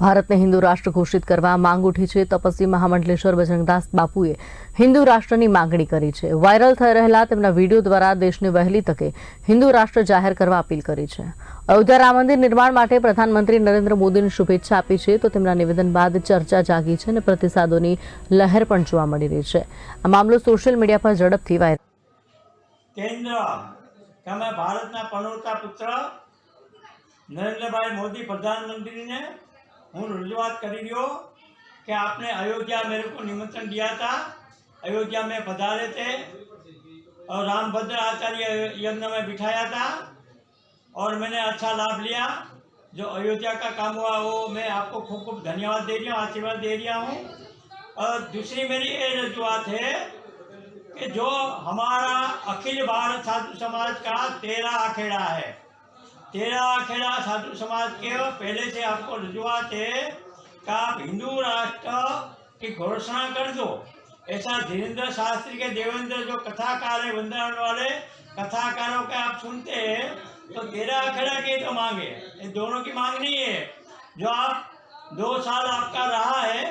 ભારતને હિન્દુ રાષ્ટ્ર ઘોષિત કરવા માંગ ઉઠી છે. તપસ્વી મહામંડલેશ્વર બજરંગદાસ બાપુએ હિન્દુ રાષ્ટ્રની માંગણી કરી છે. વાયરલ થઈ રહેલા તેમના વીડિયો દ્વારા દેશને વહેલી તકે હિન્દુ રાષ્ટ્ર જાહેર કરવા અપીલ કરી છે. અયોધ્યા રામ મંદિર નિર્માણ માટે પ્રધાનમંત્રી નરેન્દ્ર મોદીને શુભેચ્છા આપી છે તો તેમના નિવેદન બાદ ચર્ચા જાગી છે અને પ્રતિસાદોની લહેર પણ જોવા મળી રહી છે. આ મામલો સોશિયલ મીડિયા પર ઝડપથી વાયરલ કેન્દ્ર, તમે ભારતના પનોતા પુત્ર નરેન્દ્રભાઈ મોદી પ્રધાનમંત્રીને હું રજૂઆત કરી રહ્યો कि आपने अयोध्या मेरे को निमंत्रण दिया था अयोध्या में पधारे थे और रामभद्र आचार्य यज्ञ में बिठाया था और मैंने अच्छा लाभ लिया जो अयोध्या का काम हुआ वो मैं आपको खूब खूब धन्यवाद दे रहा हूँ आशीर्वाद दे रहा हूँ और दूसरी मेरी ये रजूआत है कि जो हमारा अखिल भारत साधु समाज का तेरह अखेड़ा है तेरह अखेड़ा साधु समाज के पहले से आपको रजुआत है कि आप हिंदू राष्ट्र की घोषणा कर दो। ऐसा धीरेन्द्र शास्त्री के देवेंद्र जो कथाकार है वंदन वाले, कथाकारों के आप सुनते हैं तो तेरह अखेड़ा की तो मांगे। ये दोनों की मांग नहीं है। जो आप दो साल आपका रहा है,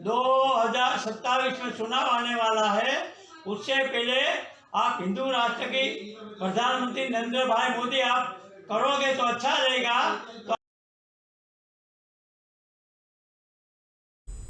दो हज़ार सत्ताईस में चुनाव आने वाला है, उससे पहले आप हिंदू राष्ट्र की प्रधानमंत्री नरेंद्र भाई मोदी, आप करोगे तो अच्छा रहेगा। तो